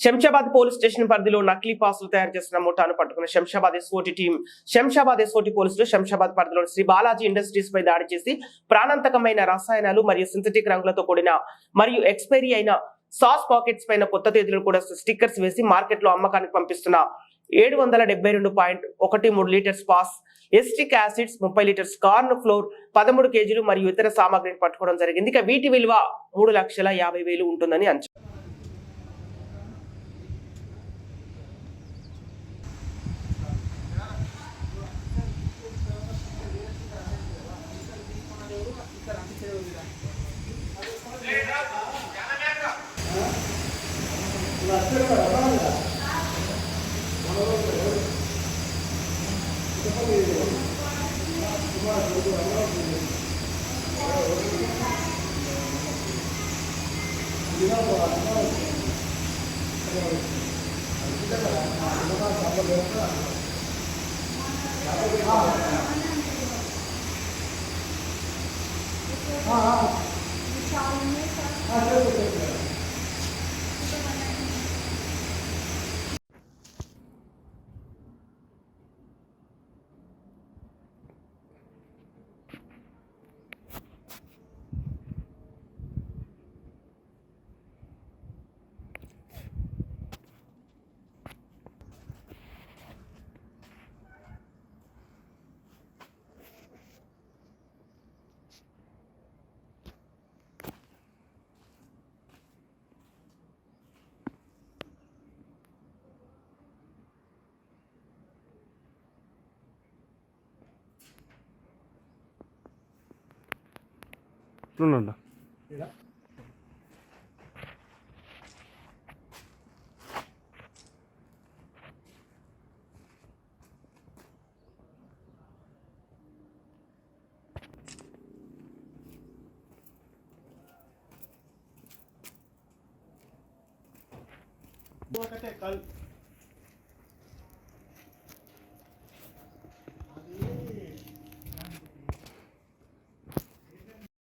Shamshabad police station పరిధిలో నకిలీ పాసులు తయారు చేస్తున్న ముఠాను పట్టుకున్న Shamshabad SOT team Shamshabad SOT పోలీసులు శంషాబాద్ పరిధిలోని శ్రీ బాలాజీ ఇండస్ట్రీస్ పై దాడి చేసి ప్రాణాంతకమైన రసాయనాలు మరియు సింథటిక్ రంగులతో కూడిన మరియు ఎక్స్పైరీ అయిన సాస్ పాకెట్స్ పైన కొత్త తేదీలు కూడా స్టిక్కర్స్ వేసి మార్కెట్లో అమ్మకానికి పంపిస్తున్న ఏడు వందల డెబ్బై రెండు పాయింట్ ఒకటి మూడు లీటర్స్ పాస్ ఎస్టిక్ యాసిడ్స్ ముప్పై లీటర్స్ కార్న్ ఫ్లోర్ పదమూడు కేజీలు మరియు ఇతర సామాగ్రిని పట్టుకోవడం జరిగింది. ఇక వీటి విలువ మూడు లక్షల యాభై వేలు ఉంటుందని అంచనా. 아, 아. 아, 그래, 그래, 그래. না না কাল